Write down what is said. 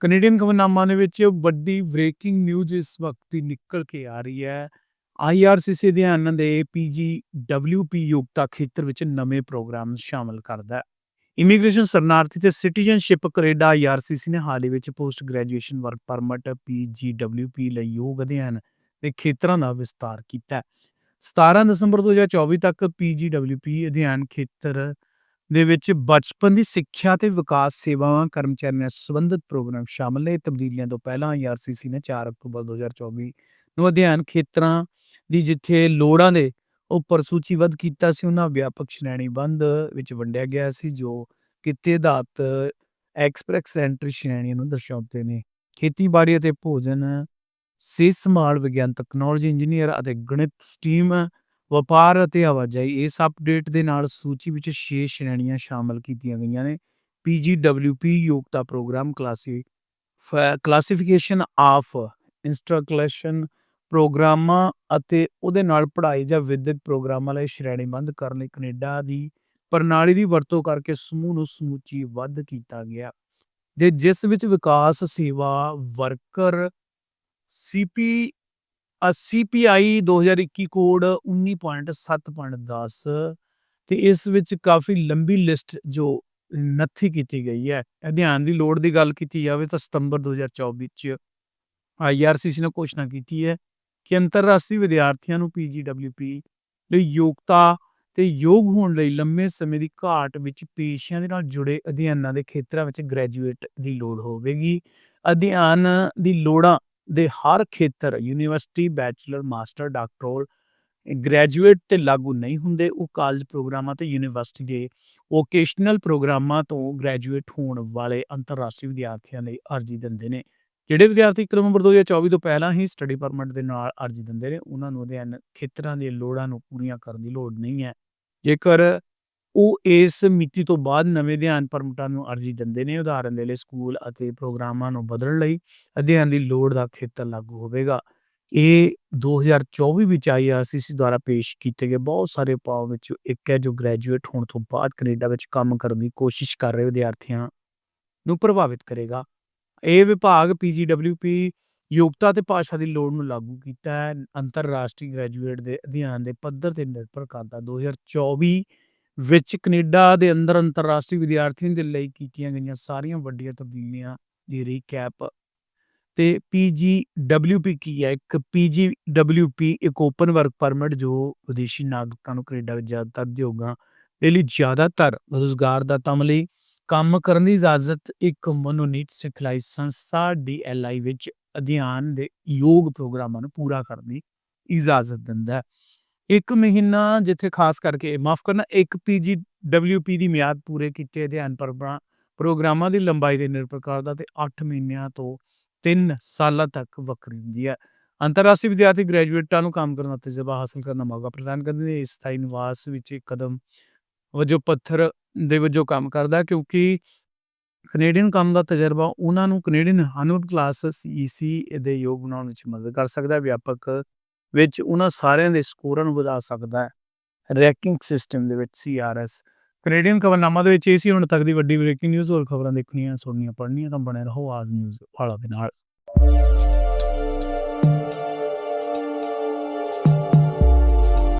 Canadian ਖਬਰਨਾਮਾ ਦੇ ਵਿੱਚ ਵੱਡੀ ਬ੍ਰੇਕਿੰਗ ਨਿਊਜ਼ ਇਸ ਵਕਤ ਦੀ ਨਿਕਲ ਕੇ ਆ ਰਹੀ ਹੈ। ਆਈਆਰਸੀਸੀ ਅਧਿਐਨ ਦੇ ਪੀਜੀਡਬਲਯੂਪੀ ਯੋਗਤਾ ਖੇਤਰ ਵਿੱਚ ਨਵੇਂ ਪ੍ਰੋਗਰਾਮ ਸ਼ਾਮਲ ਕਰਦਾ ਹੈ। ਇਮੀਗ੍ਰੇਸ਼ਨ ਸ਼ਰਨਾਰਥੀ ਤੇ ਸਿਟੀਜ਼ਨਸ਼ਿਪ ਕੈਨੇਡਾ ਆਈਆਰਸੀਸੀ ਨੇ ਹਾਲ ਹੀ ਵਿੱਚ post graduation work permit PGWP ਲਈ ਯੋਗ ਅਧਿਐਨ ਦੇ ਖੇਤਰਾਂ ਦਾ ਵਿਸਤਾਰ ਕੀਤਾ ਹੈ। 17 ਦਸੰਬਰ 2024 ਤੱਕ ਪੀਜੀਡਬਲਯੂਪੀ ਅਧਿਐਨ ਖੇਤਰ ਦੇ ਵਿੱਚ ਬਚਪਨ ਦੀ ਸਿੱਖਿਆ ਤੇ ਵਿਕਾਸ ਸੇਵਾਵਾਂ, ਕਰਮਚਾਰੀਆਂ ਨਾਲ ਸੰਬੰਧਿਤ ਪ੍ਰੋਗਰਾਮ ਸ਼ਾਮਲ ਨੇ। ਤਬਦੀਲੀਆਂ ਤੋਂ ਪਹਿਲਾਂ ਆਈਆਰਸੀਸੀ ਨੇ 4 ਅਕਤੂਬਰ 2024 ਨੂੰ ਅਧਿਐਨ ਖੇਤਰਾਂ ਦੀ ਜਿੱਥੇ ਲੋੜਾਂ ਦੇ ਉੱਪਰ ਸੂਚੀਬੱਧ ਕੀਤਾ ਸੀ, ਉਹਨਾਂ ਵਿਆਪਕ ਸ਼੍ਰੇਣੀਬੰਧ ਵਿੱਚ ਵੰਡਿਆ ਗਿਆ ਸੀ, ਜੋ ਕਿੱਤੇ ਆਧਾਰਿਤ ਐਕਸਪ੍ਰੈਸ ਐਂਟਰੀ ਸ਼੍ਰੇਣੀ ਨੂੰ ਦਰਸਾਉਂਦੇ ਨੇ। ਖੇਤੀਬਾੜੀ ਅਤੇ ਭੋਜਨ, ਸਿਹਤ ਸੰਭਾਲ ਵਿਗਿਆਨ, ਤਕਨਾਲੋਜੀ ਇੰਜੀਨੀਅਰ ਅਤੇ ਗਣਿਤ ਸਟੀਮ ਵਪਾਰ ਅਤੇ ਆਵਾਜਾਈ, ਇਸ ਅਪਡੇਟ ਦੇ ਨਾਲ ਸੂਚੀ ਵਿੱਚ 6 ਸ਼੍ਰੇਣੀਆਂ ਸ਼ਾਮਲ ਕੀਤੀਆਂ ਗਈਆਂ ਨੇ। ਪੀਜੀਡਬਲਯੂਪੀ ਯੋਗਤਾ programme, classi classification of instruction ਪ੍ਰੋਗਰਾਮਾਂ ਅਤੇ ਉਹਦੇ ਨਾਲ ਪੜ੍ਹਾਈ ਜਾਂ ਵਿਦਿਅਕ ਪ੍ਰੋਗਰਾਮਾਂ ਲਈ ਸ਼੍ਰੇਣੀਬੰਦ ਕਰਨ ਲਈ ਕੈਨੇਡਾ ਦੀ ਪ੍ਰਣਾਲੀ ਦੀ ਵਰਤੋਂ ਕਰਕੇ ਸਮੂਹ ਨੂੰ ਸਮੁੱਚੀਬੱਧ ਕੀਤਾ ਗਿਆ। ਜੇ ਜਿਸ ਵਿੱਚ ਵਿਕਾਸ, ਸੇਵਾ, ਵਰਕਰ ਸੀਪੀ ਸੀਪੀਆਈ 2021 ਕੋਡ 19.7.10 ਤੇ ਇਸ ਵਿੱਚ ਕਾਫੀ ਲੰਬੀ ਲਿਸਟ ਜੋ ਨੱਥੀ ਕੀਤੀ ਗਈ ਹੈ। ਅਧਿਐਨ ਦੀ ਲੋੜ ਦੀ ਗੱਲ ਕੀਤੀ ਜਾਵੇ ਤਾਂ ਸਤੰਬਰ 2024 ਚ ਆਈਆਰਸੀਸੀ ਨੇ ਘੋਸ਼ਣਾ ਕੀਤੀ ਹੈ ਕਿ ਅੰਤਰਰਾਸ਼ਟਰੀ ਵਿਦਿਆਰਥੀਆਂ ਨੂੰ ਪੀਜੀਡਬਲਯੂਪੀ ਲਈ ਯੋਗਤਾ ਤੇ ਯੋਗ ਹੋਣ ਲਈ ਲੰਮੇ ਸਮੇਂ ਦੀ ਘਾਟ ਵਿੱਚ ਪੇਸ਼ਿਆਂ ਦੇ ਨਾਲ ਜੁੜੇ ਅਧਿਐਨਾਂ ਦੇ ਖੇਤਰਾਂ ਵਿੱਚ ਗ੍ਰੈਜੂਏਟ ਦੀ ਲੋੜ ਹੋਵੇਗੀ। ਅਧਿਐਨ ਦੀ ਲੋੜਾਂ ਦੇ ਹਰ ਖੇਤਰ, university, bachelor, master, doctoral, graduate ਤੇ ਲਾਗੂ ਨਹੀਂ ਹੁੰਦੇ, ਉਹ ਕਾਲਜ ਪ੍ਰੋਗਰਾਮਾਂ ਤੇ ਯੂਨੀਵਰਸਿਟੀ ਦੇ ਵੋਕੇਸ਼ਨਲ ਪ੍ਰੋਗਰਾਮਾਂ ਤੋਂ ਗ੍ਰੈਜੂਏਟ ਹੋਣ ਵਾਲੇ ਅੰਤਰਰਾਸ਼ਟਰੀ ਵਿਦਿਆਰਥੀਆਂ ਲਈ ਅਰਜ਼ੀ ਦਿੰਦੇ ਨੇ। ਜਿਹੜੇ ਵਿਦਿਆਰਥੀ ਨਵੰਬਰ 2024 ਤੋਂ ਪਹਿਲਾਂ ਹੀ ਸਟੱਡੀ ਪਰਮਿਟ ਦੇ ਨਾਲ ਅਰਜ਼ੀ ਦਿੰਦੇ ਨੇ, ਉਹਨਾਂ ਨੂੰ ਅਧਿਐਨ ਖੇਤਰਾਂ ਦੀਆਂ ਲੋੜਾਂ ਨੂੰ ਪੂਰੀਆਂ ਕਰਨ ਦੀ ਲੋੜ ਨਹੀਂ ਹੈ। ਜੇਕਰ ਉਹ ਇਸ ਮਿਤੀ ਤੋਂ ਬਾਅਦ ਨਵੇਂ ਅਧਿਐਨ ਪਰਮਿਟਾਂ ਨੂੰ ਅਰਜ਼ੀ ਦਿੰਦੇ ਨੇ, ਉਦਾਹਰਨ ਦੇ ਲਈ ਸਕੂਲ ਅਤੇ ਪ੍ਰੋਗਰਾਮਾਂ ਨੂੰ ਬਦਲਣ ਲਈ ਅਧਿਐਨ ਦੀ ਲੋੜ ਦਾ ਖੇਤਰ ਲਾਗੂ ਹੋਵੇਗਾ। ਇਹ 2024 ਵਿੱਚ ਆਈਆਰਸੀਸੀ ਦੁਆਰਾ ਪੇਸ਼ ਕੀਤੇ ਗਏ ਬਹੁਤ ਸਾਰੇ ਉਪਾਅ ਵਿੱਚੋਂ ਇੱਕ ਹੈ ਜੋ ਗ੍ਰੈਜੂਏਟ ਹੋਣ ਤੋਂ ਬਾਅਦ ਕੈਨੇਡਾ ਵਿੱਚ ਕੰਮ ਕਰਨ ਦੀ ਕੋਸ਼ਿਸ਼ ਕਰ ਰਹੇ ਵਿਦਿਆਰਥੀਆਂ ਨੂੰ ਪ੍ਰਭਾਵਿਤ ਕਰੇਗਾ। ਇਹ ਵਿਭਾਗ ਪੀਜੀਡਬਲਯੂਪੀ ਯੋਗਤਾ ਤੇ ਭਾਸ਼ਾ ਦੀ ਲੋੜ ਨੂੰ ਲਾਗੂ ਕੀਤਾ ਹੈ। ਅੰਤਰਰਾਸ਼ਟਰੀ ਗ੍ਰੈਜੂਏਟ ਦੇ ਅਧਿਐਨ ਦੇ ਪੱਧਰ ਤੇ ਨਿਰਭਰ ਕਰਦਾ 2024 ਵਿੱਚ ਕੈਨੇਡਾ ਦੇ ਅੰਦਰ ਅੰਤਰਰਾਸ਼ਟਰੀ ਵਿਦਿਆਰਥੀਆਂ ਦੇ ਲਈ ਕੀਤੀਆਂ ਗਈਆਂ ਸਾਰੀਆਂ ਵੱਡੀਆਂ ਤਬਦੀਲੀਆਂ ਦੀ ਰੀਕੈਪ ਤੇ ਪੀਜੀਡਬਲਯੂਪੀ ਕੀ ਹੈ? ਇੱਕ ਪੀਜੀਡਬਲਯੂਪੀ ਇੱਕ ਓਪਨ ਵਰਕ ਪਰਮਿਟ ਜੋ ਵਿਦੇਸ਼ੀ ਨਾਗਰਿਕਾਂ ਨੂੰ ਕੈਨੇਡਾ ਵਿੱਚ ਜ਼ਿਆਦਾਤਰ ਉਦਯੋਗਾਂ ਦੇ ਲਈ ਜ਼ਿਆਦਾਤਰ ਰੋਜ਼ਗਾਰ ਦਾਤਾਵਾਂ ਲਈ ਕੰਮ ਕਰਨ ਦੀ ਇਜਾਜ਼ਤ, ਇੱਕ ਮਨੋਨੀਤ ਸਿਖਲਾਈ ਸੰਸਥਾ ਡੀਐਲਆਈ ਵਿੱਚ ਅਧਿਐਨ ਦੇ ਯੋਗ ਪ੍ਰੋਗਰਾਮਾਂ ਨੂੰ ਪੂਰਾ ਕਰਨ ਦੀ ਇਜਾਜ਼ਤ ਦਿੰਦਾ ਹੈ। ਇੱਕ ਮਹੀਨਾ ਜਿੱਥੇ ਖਾਸ ਕਰਕੇ, ਮਾਫ ਕਰਨਾ, ਇੱਕ ਪੀਜੀਡਬਲਯੂਪੀ ਦੀ ਮਿਆਦ ਪੂਰੇ ਕੀਤੇ ਅਧਿਐਨ ਪ੍ਰੋਗਰਾਮਾਂ ਦੀ ਲੰਬਾਈ ਤੇ ਨਿਰਭਰ ਕਰਦਾ ਤੇ 8 ਮਹੀਨਿਆਂ ਤੋਂ 3 ਸਾਲਾਂ ਤੱਕ ਵੱਖਰੀ ਹੁੰਦੀ ਹੈ। ਅੰਤਰਰਾਸ਼ਟਰੀ ਵਿਦਿਆਰਥੀ ਗ੍ਰੈਜੂਏਟਾਂ ਨੂੰ ਕੰਮ ਕਰਨ ਦਾ ਤਜਰਬਾ ਹਾਸਲ ਕਰਨ ਦਾ ਮੌਕਾ ਪ੍ਰਦਾਨ ਕਰਦੇ ਨੇ। ਇਸ ਸਥਾਈ ਨਿਵਾਸ ਵਿੱਚ ਇੱਕ ਕਦਮ ਵਜੋਂ ਪੱਥਰ ਦੇ ਵਜੋਂ ਕੰਮ ਕਰਦਾ, ਕਿਉਂਕਿ ਕੈਨੇਡੀਅਨ ਕੰਮ ਦਾ ਤਜਰਬਾ ਉਹਨਾਂ ਨੂੰ ਕੈਨੇਡੀਅਨ ਹਾਨੂਟ ਕਲਾਸ, ਸੀਈਸੀ ਦੇ ਯੋਗ ਬਣਾਉਣ ਵਿੱਚ ਮਦਦ ਕਰ ਸਕਦਾ ਹੈ। ਵਿਆਪਕ ਵਿੱਚ ਉਹਨਾਂ ਸਾਰਿਆਂ ਦੇ ਸਕੋਰਾਂ ਨੂੰ ਵਧਾ ਸਕਦਾ ਹੈ। ਰੈਂਕਿੰਗ ਸਿਸਟਮ ਦੇ ਵਿੱਚ ਸੀਆਰਐਸ ਕੈਨੇਡੀਅਨ ਖਬਰਨਾਮਾ ਦੇ ਵਿੱਚ ਇਹ ਸੀ, ਹੁਣ ਤੱਕ ਦੀ ਵੱਡੀ ਬ੍ਰੇਕਿੰਗ ਨਿਊਜ਼ ਹੋਰ ਖਬਰਾਂ ਦੇਖਣੀਆਂ, ਸੁਣਨੀਆਂ, ਪੜ੍ਹਨੀਆਂ, ਤਾਂ ਬਣੇ ਰਹੋ ਆਜ ਨਿਊਜ਼ ਵਾਲਾ ਦੇ ਨਾਲ।